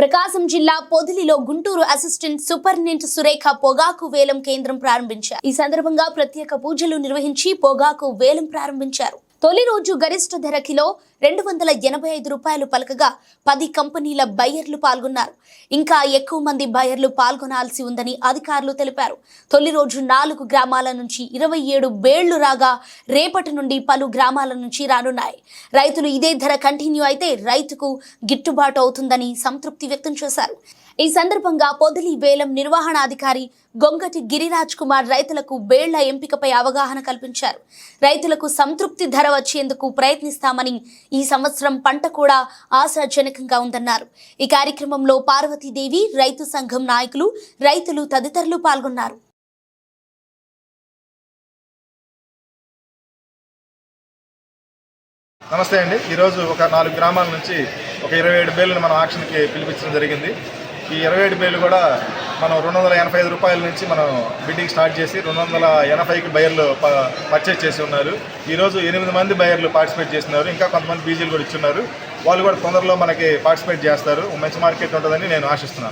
ప్రకాశం జిల్లా పొదిలిలో Guntur assistant superintendent Surekha పొగాకు వేలం కేంద్రం ప్రారంభించారు. ఈ సందర్భంగా ప్రత్యేక పూజలు నిర్వహించి పొగాకు వేలం ప్రారంభించారు. తొలి రోజు గరిష్ట ధర కిలో రెండు వందల ఎనభై ఐదు రూపాయలు పలకగా పది కంపెనీల బయ్యర్లు పాల్గొన్నారు. ఇంకా ఎక్కువ మంది బయ్యర్లు పాల్గొనాల్సి ఉందని అధికారులు తెలిపారు. తొలి రోజు నాలుగు గ్రామాల నుంచి ఇరవై ఏడు బేళ్ళు రాగా రేపటి నుండి పలు గ్రామాల నుంచి రానున్నాయి. రైతులు ఇదే ధర కంటిన్యూ అయితే రైతుకు గిట్టుబాటు అవుతుందని సంతృప్తి వ్యక్తం చేశారు. ఈ సందర్భంగా పొదిలి వేలం నిర్వహణాధికారి గొంగటి గిరిరాజ్ కుమార్ రైతులకు బేళ్ళ ఎంపికపై అవగాహన కల్పించారు. రైతులకు సంతృప్తి ధర వచ్చేందుకు ప్రయత్నిస్తామని ఈ సంవత్సరం పంట కూడా ఆశాజనకంగా ఉందన్నారు. ఈ కార్యక్రమంలో పార్వతీదేవి రైతు సంఘం నాయకులు రైతులు తదితరులు పాల్గొన్నారు. నమస్తే అండి. ఈరోజు ఒక నాలుగు గ్రామాల నుంచి ఒక ఇరవై ఏడు బేళ్ళను మనం ఆక్షన్కి పిలిపించడం జరిగింది. ఈ ఇరవై ఏడు బేళ్ళు కూడా మనం రెండు వందల ఎనభై ఐదు రూపాయల నుంచి మనం బిడ్డింగ్ స్టార్ట్ చేసి రెండు వందల ఎనభైకి బయర్లు పర్చేజ్ చేసి ఉన్నారు. ఈరోజు ఎనిమిది మంది బయర్లు పార్టిసిపేట్ చేస్తున్నారు. ఇంకా కొంతమంది బీజీలు కూడా ఇచ్చున్నారు వాళ్ళు కూడా తొందరలో మనకి పార్టిసిపేట్ చేస్తారు. మంచి మార్కెట్ ఉంటుందని నేను ఆశిస్తున్నాను.